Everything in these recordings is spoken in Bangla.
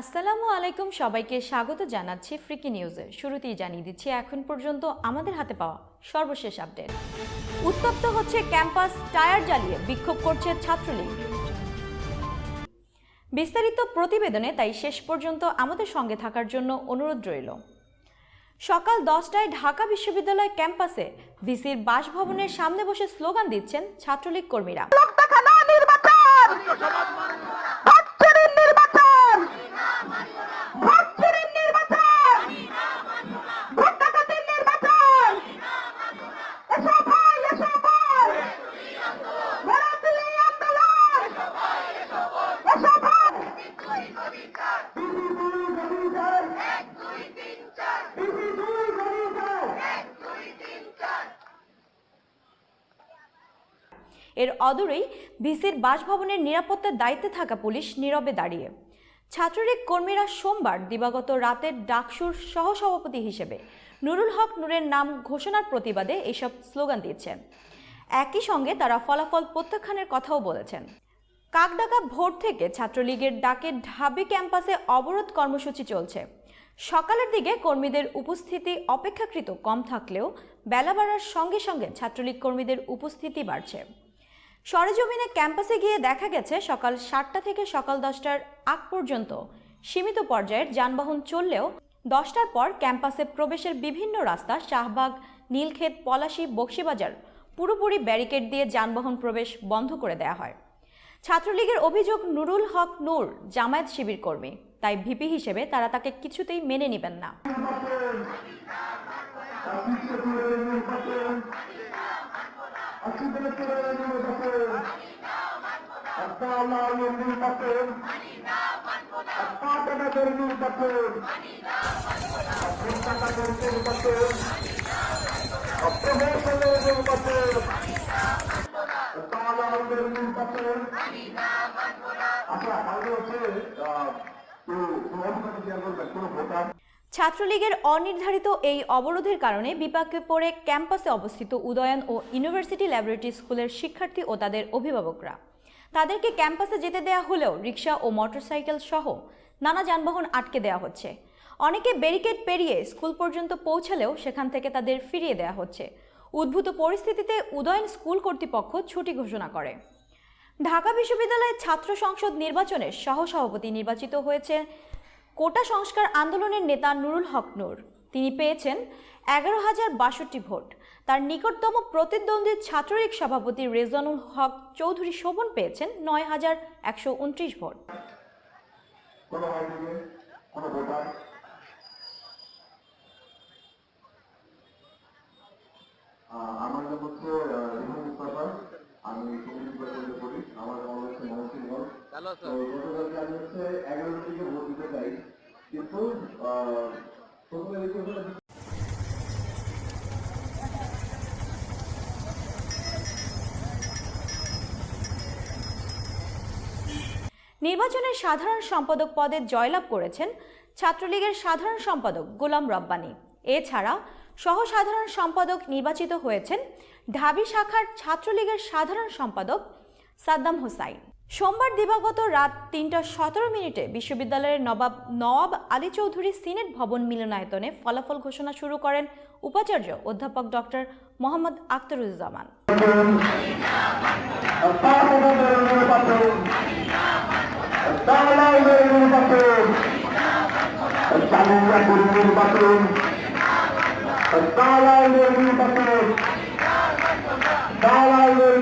আসসালামু আলাইকুম সবাইকে স্বাগত জানাচ্ছি ফ্রিকি নিউজে শুরুতেই জানিয়ে দিচ্ছি, এখন পর্যন্ত আমাদের হাতে পাওয়া সর্বশেষ আপডেট। উত্তপ্ত হচ্ছে ক্যাম্পাস, টায়ার জ্বালিয়ে বিক্ষোভ করছে ছাত্রলীগ। বিস্তারিত প্রতিবেদনে তাই শেষ পর্যন্ত আমাদের সঙ্গে থাকার জন্য অনুরোধ রইল। সকাল দশটায় ঢাকা বিশ্ববিদ্যালয় ক্যাম্পাসে ভিসির বাসভবনের সামনে বসে স্লোগান দিচ্ছেন ছাত্রলীগ কর্মীরা। এর অদূরেই ভিসির বাসভবনের নিরাপত্তার দায়িত্বে থাকা পুলিশ নীরবে দাঁড়িয়ে। ছাত্রলীগ কর্মীরা সোমবার দিবাগত রাতের ডাকসুর সহসভাপতি হিসেবে নুরুল হক নুরের নাম ঘোষণার প্রতিবাদে এইসব স্লোগান দিয়েছেন একই সঙ্গে তারা ফলাফল প্রত্যাখ্যানের কথাও বলেছেন। কাকডাকা ভোর থেকে ছাত্রলীগের ডাকে ঢাবি ক্যাম্পাসে অবরোধ কর্মসূচি চলছে। সকালের দিকে কর্মীদের উপস্থিতি অপেক্ষাকৃত কম থাকলেও বেলা বাড়ার সঙ্গে সঙ্গে ছাত্রলীগ কর্মীদের উপস্থিতি বাড়ছে। সরেজমিনে ক্যাম্পাসে গিয়ে দেখা গেছে সকাল সাতটা থেকে সকাল দশটার আগ পর্যন্ত সীমিত পর্যায়ের যানবাহন চললেও দশটার পর ক্যাম্পাসে প্রবেশের বিভিন্ন রাস্তা, শাহবাগ, নীলক্ষেত, পলাশী, বক্সিবাজার পুরোপুরি ব্যারিকেড দিয়ে যানবাহন প্রবেশ বন্ধ করে দেওয়া হয়। ছাত্রলীগের অভিযোগ, নুরুল হক নূর জামায়াত শিবির কর্মী। তাই ভিপি হিসেবে তারা তাকে কিছুতেই মেনে নেবেন না। இருக்கிறேன் உனக்கு அத்தாலாய் என்னில் மட்டும் அப்பா கணக்கரில் மட்டும் அப்பா கணக்கரில் மட்டும் அப்பமே சொல்லுவதில் மட்டும் அத்தாலாய் என்னில் மட்டும் அப்புறம் அது வந்து ছাত্রলীগের অনির্ধারিত এই অবরোধের কারণে বিপাকে পড়ে ক্যাম্পাসে অবস্থিত উদয়ন ও ইউনিভার্সিটি ল্যাবরেটরি স্কুলের শিক্ষার্থী ও তাদের অভিভাবকরা। তাদেরকে ক্যাম্পাসে যেতে দেয়া হলেও রিক্সা ও মোটরসাইকেল সহ নানা যানবাহন আটকে দেওয়া হচ্ছে। অনেকে ব্যারিকেড পেরিয়ে স্কুল পর্যন্ত পৌঁছালেও সেখান থেকে তাদের ফিরিয়ে দেওয়া হচ্ছে। উদ্ভূত পরিস্থিতিতে উদয়ন স্কুল কর্তৃপক্ষ ছুটি ঘোষণা করে। ঢাকা বিশ্ববিদ্যালয়ের ছাত্র সংসদ নির্বাচনের সহসভাপতি নির্বাচিত হয়েছে কোটা সংস্কার আন্দোলনের নেতা নুরুল হক নূর। তিনি পেয়েছেন এগারো হাজার বাষট্টি ভোট। তার নিকটতম প্রতিদ্বন্দ্বী ছাত্রলীগ সভাপতি রেজানুল হক চৌধুরী শোভন পেয়েছেন নয় হাজার একশো উনত্রিশ ভোট। তো। গতকালকে আমি হচ্ছে এগারো থেকে ভোট দিতে চাই কিন্তু প্রথমে দেখতে নির্বাচনের সাধারণ সম্পাদক পদে জয়লাভ করেছেন ছাত্রলীগের সাধারণ সম্পাদক গোলাম রব্বানী। এছাড়া সহ সাধারণ সম্পাদক নির্বাচিত হয়েছেন ঢাবি শাখার ছাত্রলীগের সাধারণ সম্পাদক সাদ্দাম হোসাইন। সোমবার দিবাগত রাত তিনটা সতেরো মিনিটে বিশ্ববিদ্যালয়ের নবাব নওয়াব আলী চৌধুরী সিনেট ভবন মিলনায়তনে ফলাফল ঘোষণা শুরু করেন উপাচার্য অধ্যাপক ডক্টর মোহাম্মদ আখতারুজ্জামান।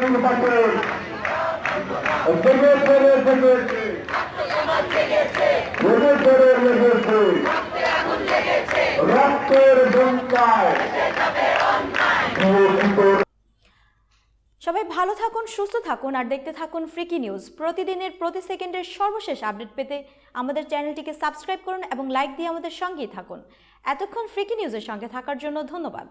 নির্বাচন সবাই ভালো থাকুন, সুস্থ থাকুন আর দেখতে থাকুন ফ্রিকি নিউজ প্রতিদিনের প্রতি সেকেন্ডের সর্বশেষ আপডেট পেতে আমাদের চ্যানেলটিকে সাবস্ক্রাইব করুন এবং লাইক দিয়ে আমাদের সঙ্গেই থাকুন। এতক্ষণ ফ্রিকি নিউজের সঙ্গে থাকার জন্য ধন্যবাদ।